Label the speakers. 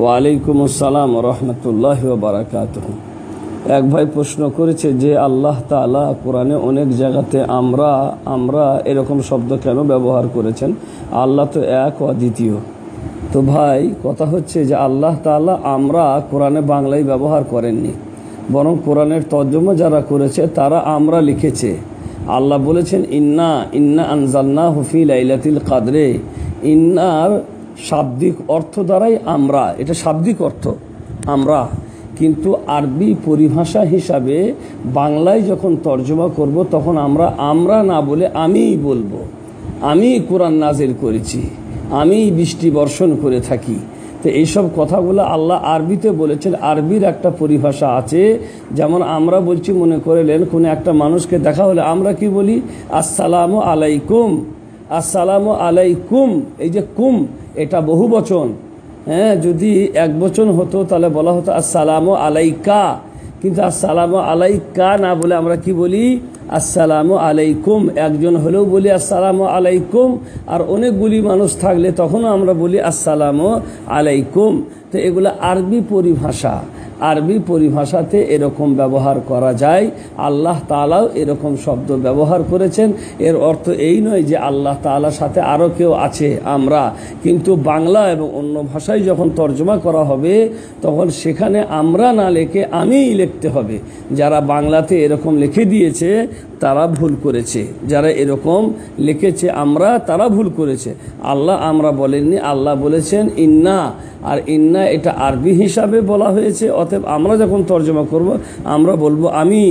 Speaker 1: ওয়ালাইকুম আসসালাম রহমতুল্লাহ বারাকাত এক ভাই প্রশ্ন করেছে যে, আল্লাহ তালা কোরআনে অনেক জায়গাতে আমরা আমরা এরকম শব্দ কেন ব্যবহার করেছেন? আল্লাহ তো এক অদ্বিতীয় তো ভাই, কথা হচ্ছে যে, আল্লাহ তালা আমরা কোরআনে বাংলায় ব্যবহার করেননি। বরং কোরআনের তর্জমা যারা করেছে, তারা আমরা লিখেছে। আল্লাহ বলেছেন, ইন্না ইন্না আনজালনা হুফি লাইলাতিল কাদরে। ইন্নার শাব্দিক অর্থ দ্বারাই আমরা, এটা শাব্দিক অর্থ, আমরা। কিন্তু আরবি পরিভাষা হিসাবে বাংলায় যখন তর্জমা করব, তখন আমরা আমরা না বলে আমিই বলব। আমি কোরআন নাজিল করেছি। আমি বৃষ্টি বর্ষণ করে থাকি। তো এইসব কথাগুলো আল্লাহ আরবিতে বলেছেন, আরবির একটা পরিভাষা আছে। যেমন আমরা বলছি, মনে করেলেন, কোনো একটা মানুষকে দেখা হলে আমরা কি বলি? আসসালামু আলাইকুম। আসসালামু আলাইকুম, এই যে কুম, এটা বহু বচন। হ্যাঁ যদি এক বচন হতো, তাহলে বলা হতো আসসালামু আলাইকা। কিন্তু আসসালামু আলাইকা না বলে আমরা কি বলি? আসসালামু আলাইকুম। একজন হলেও বলি আসসালামু আলাইকুম। আর অনেকগুলি মানুষ থাকলে তখনও আমরা বলি আসসালামু আলাইকুম। তো এগুলো আরবি পরিভাষা। আরবি পরিভাষাতে এরকম ব্যবহার করা যায়। আল্লাহ তালাও এরকম শব্দ ব্যবহার করেছেন। এর অর্থ এই নয় যে আল্লাহ তালার সাথে আরও কেউ আছে, আমরা। কিন্তু বাংলা এবং অন্য ভাষায় যখন তর্জমা করা হবে, তখন সেখানে আমরা না লেখে আমিই লিখতে হবে। যারা বাংলাতে এরকম লিখে দিয়েছে, তারা ভুল করেছে। যারা এরকম লিখেছে আমরা, তারা ভুল করেছে। আল্লাহ আমরা বলেননি, আল্লাহ বলেছেন, ইন্না। আর ইন্না এটা আরবি হিসাবে বলা হয়েছে অতএব আমরা যখন তর্জমা করব আমরা বলব আমি